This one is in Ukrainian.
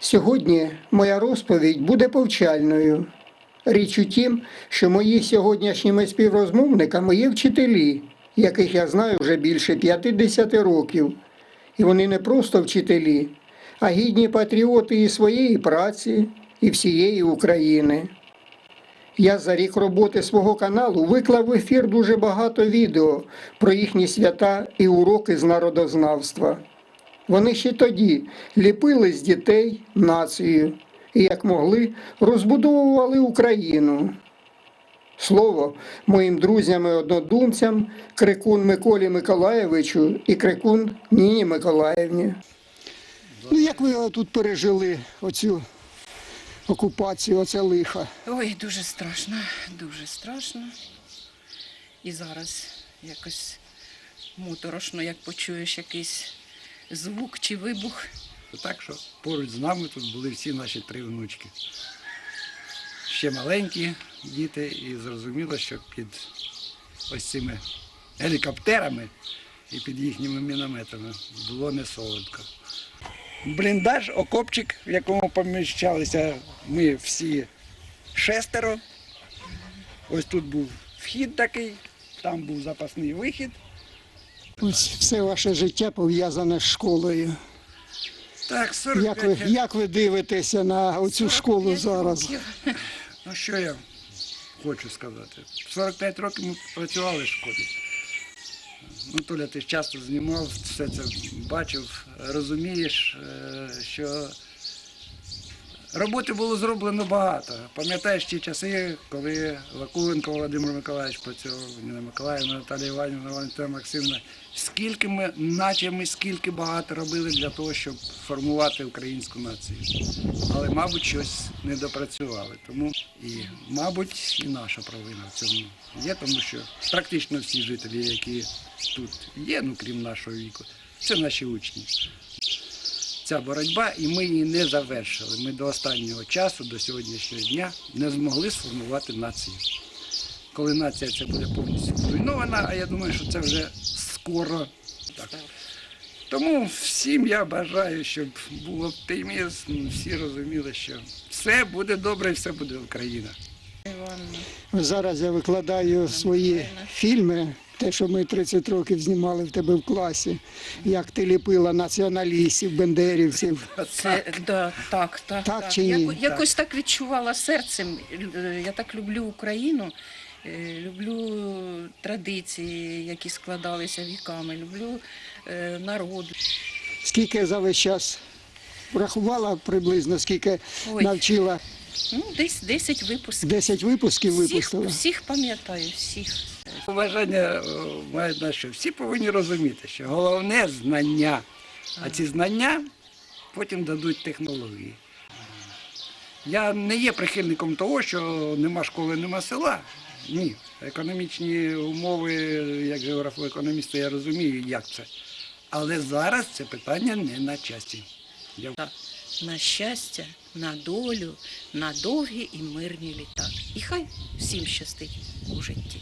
Сьогодні моя розповідь буде повчальною. Річ у тім, що мої сьогоднішніми співрозмовниками є вчителі, яких я знаю вже більше 50 років. І вони не просто вчителі, а гідні патріоти і своєї праці, і всієї України. Я за рік роботи свого каналу виклав в ефір дуже багато відео про їхні свята і уроки з народознавства. Вони ще тоді ліпили з дітей націю і, як могли, розбудовували Україну. Слово моїм друзям і однодумцям, крикун Миколі Миколаєвичу і крикун Ніні Миколаївні. Ну, як ви тут пережили оцю окупацію, оце лихо? Ой, дуже страшно, дуже страшно. І зараз якось моторошно, як почуєш якийсь звук чи вибух. Так що поруч з нами тут були всі наші три внучки. Ще маленькі діти, і зрозуміло, що під ось цими гелікоптерами і під їхніми мінометами було не солодко. Бліндаж, окопчик, в якому поміщалися ми всі шестеро. Ось тут був вхід такий, там був запасний вихід. Ось все ваше життя пов'язане з школою. Так, 45 Як ви, як ви дивитеся на цю школу зараз? Ну що я хочу сказати? 45 років ми працювали в школі. Ну, Толя, ти часто знімав, все це бачив, розумієш, е, що роботи було зроблено багато. Пам'ятаєш ті часи, коли Вакуленко Володимир Миколаївич працював, Ніна Миколаївна, Наталія Іванівна, Валентина Максимівна. Скільки ми, наче ми скільки багато робили для того, щоб формувати українську націю. Але, мабуть, щось не допрацювали. Тому і, мабуть, і наша провина в цьому є, тому що практично всі жителі, які тут є, ну крім нашого віку, це наші учні. Ця боротьба, і ми її не завершили. Ми до останнього часу, до сьогоднішнього дня, не змогли сформувати націю. Коли нація ця буде повністю зруйнована, а я думаю, що це вже скоро. Так. Тому всім я бажаю, щоб був оптимізм, всі розуміли, що все буде добре і все буде Україна. Зараз я викладаю свої фільми, те, що ми 30 років знімали в тебе в класі, як ти ліпила націоналістів, бендерівців. Це да, так, так, Так чи ні? Яко- якось так відчувала серцем. Е, Я так люблю Україну, е, люблю традиції, які складалися віками, люблю е, народ. Скільки за весь час врахувала приблизно, скільки Ой. навчила? Ну, десь 10 випусків. 10 випусків Всіх, випустила. всіх пам'ятаю, всіх. Побажання о, мають на що всі повинні розуміти, що головне знання, а ці знання потім дадуть технології. Я не є прихильником того, що нема школи, нема села. Ні. Економічні умови, як географу-економіста, я розумію, як це. Але зараз це питання не на часі. Я На щастя, на долю, на довгі і мирні літа. І хай всім щастить у житті.